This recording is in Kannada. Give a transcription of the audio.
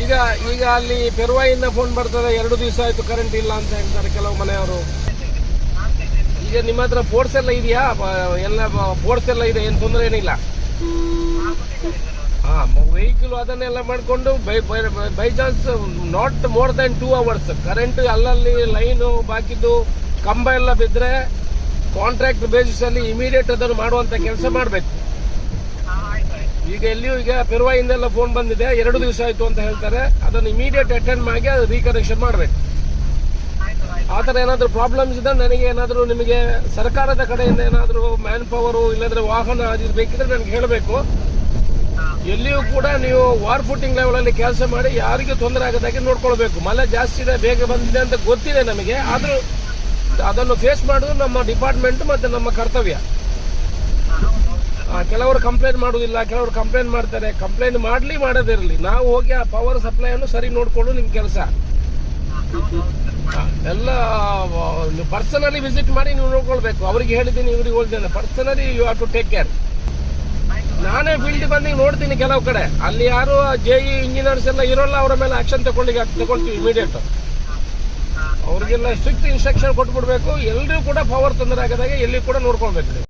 ಈಗ ಈಗ ಅಲ್ಲಿ ಪೆರ್ವಾಯಿಂದ ಫೋನ್ ಬರ್ತದೆ, ಎರಡು ದಿವಸ ಆಯ್ತು ಕರೆಂಟ್ ಇಲ್ಲ ಅಂತ ಹೇಳ್ತಾರೆ ಕೆಲವು ಮನೆಯವರು. ಈಗ ನಿಮ್ಮ ಹತ್ರ ಫೋರ್ಸ್ ಎಲ್ಲ ಇದೆಯಾ? ಎಲ್ಲ ಫೋರ್ಸ್ ಎಲ್ಲ ಇದೆ, ಏನು ತೊಂದರೆ ಏನಿಲ್ಲ? ಹಾ ವೆಹಿಕಲ್ ಅದನ್ನೆಲ್ಲ ಮಾಡಿಕೊಂಡು by by chance not more than two hours current ಅಲ್ಲಲ್ಲಿ ಲೈನು ಬಾಕಿದ್ದು ಕಂಬ ಎಲ್ಲ ಬಿದ್ದರೆ ಕಾಂಟ್ರಾಕ್ಟ್ ಬೇಸಿಸ್ ಅಲ್ಲಿ ಇಮಿಡಿಯೇಟ್ ಅದನ್ನು ಮಾಡುವಂಥ ಕೆಲಸ ಮಾಡಬೇಕು. ಈಗ ಎಲ್ಲಿಯೂ ಈಗ ಪೆರುವಾಯಿಂದೆಲ್ಲ ಫೋನ್ ಬಂದಿದೆ. ಎರಡು ದಿವಸ ಆಯ್ತು ಅಂತ ಹೇಳ್ತಾರೆ. ಅದನ್ನು ಇಮಿಡಿಯೇಟ್ ಅಟೆಂಡ್ ಮಾಡಿ ಅದು ರೀಕನೆಕ್ಷನ್ ಮಾಡಬೇಕು. ಆ ಥರ ಏನಾದರೂ ಪ್ರಾಬ್ಲಮ್ಸ್ ಇದ್ದರೆ ನನಗೆ ಏನಾದರೂ ನಿಮಗೆ ಸರ್ಕಾರದ ಕಡೆಯಿಂದ ಏನಾದರೂ ಮ್ಯಾನ್ ಪವರು ಇಲ್ಲದ್ರೆ ವಾಹನ ಅದು ಬೇಕಿದ್ರೆ ನನಗೆ ಹೇಳಬೇಕು. ಎಲ್ಲಿಯೂ ಕೂಡ ನೀವು ವಾರ್ ಫುಟಿಂಗ್ ಲೆವೆಲಲ್ಲಿ ಕೆಲಸ ಮಾಡಿ ಯಾರಿಗೂ ತೊಂದರೆ ಆಗದಾಗೆ ನೋಡ್ಕೊಳ್ಬೇಕು. ಮಳೆ ಜಾಸ್ತಿ ಇದೆ, ಬೇಗ ಬಂದಿದೆ ಅಂತ ಗೊತ್ತಿದೆ ನಮಗೆ. ಆದರೂ ಅದನ್ನು ಫೇಸ್ ಮಾಡೋದು ನಮ್ಮ ಡಿಪಾರ್ಟ್ಮೆಂಟ್ ಮತ್ತು ನಮ್ಮ ಕರ್ತವ್ಯ. ಕೆಲವರು ಕಂಪ್ಲೇಂಟ್ ಮಾಡುವುದಿಲ್ಲ, ಕೆಲವರು ಕಂಪ್ಲೇಂಟ್ ಮಾಡ್ತಾರೆ. ಕಂಪ್ಲೇಂಟ್ ಮಾಡಲಿ ಮಾಡದಿರಲಿ. ನಾವು ಹೋಗಿ ಆ ಪವರ್ ಸಪ್ಲೈಯನ್ನು ಸರಿ ನೋಡಿಕೊಂಡು ನಿಮ್ಮ ಕೆಲಸ. ಎಲ್ಲ ಪರ್ಸನಲಿ ವಿಸಿಟ್ ಮಾಡಿ ನೀವು ನೋಡ್ಕೊಳ್ಬೇಕು. ಅವ್ರಿಗೆ ಹೇಳಿದ್ದೀನಿ, ಇವ್ರಿಗೆ ಹೇಳಿದ್ದೇನೆ personally you have to take care ನಾನೇ ಫೀಲ್ಡ್ ಬಂದು ನೋಡ್ತೀನಿ ಕೆಲವು ಕಡೆ. ಅಲ್ಲಿ ಯಾರು ಜೆ ಇ ಇಂಜಿನಿಯರ್ಸ್ ಎಲ್ಲ ಇರೋಲ್ಲ, ಅವರ ಮೇಲೆ ಆಕ್ಷನ್ ತಗೊಳ್ಳಿಕ್ಕೆ, ತಗೊಳ್ತೀವಿ ಇಮಿಡಿಯೇಟ್ ಅವ್ರಿಗೆಲ್ಲ ಸ್ಟ್ರಿಕ್ಟ್ ಇನ್ಸ್ಟ್ರಕ್ಷನ್ ಕೊಟ್ಬಿಡ್ಬೇಕು. ಎಲ್ಲರೂ ಕೂಡ ಪವರ್ ತೊಂದರೆ ಆಗದಾಗೆ ಎಲ್ಲಿ ಕೂಡ ನೋಡ್ಕೊಳ್ಬೇಕು ನೀವು.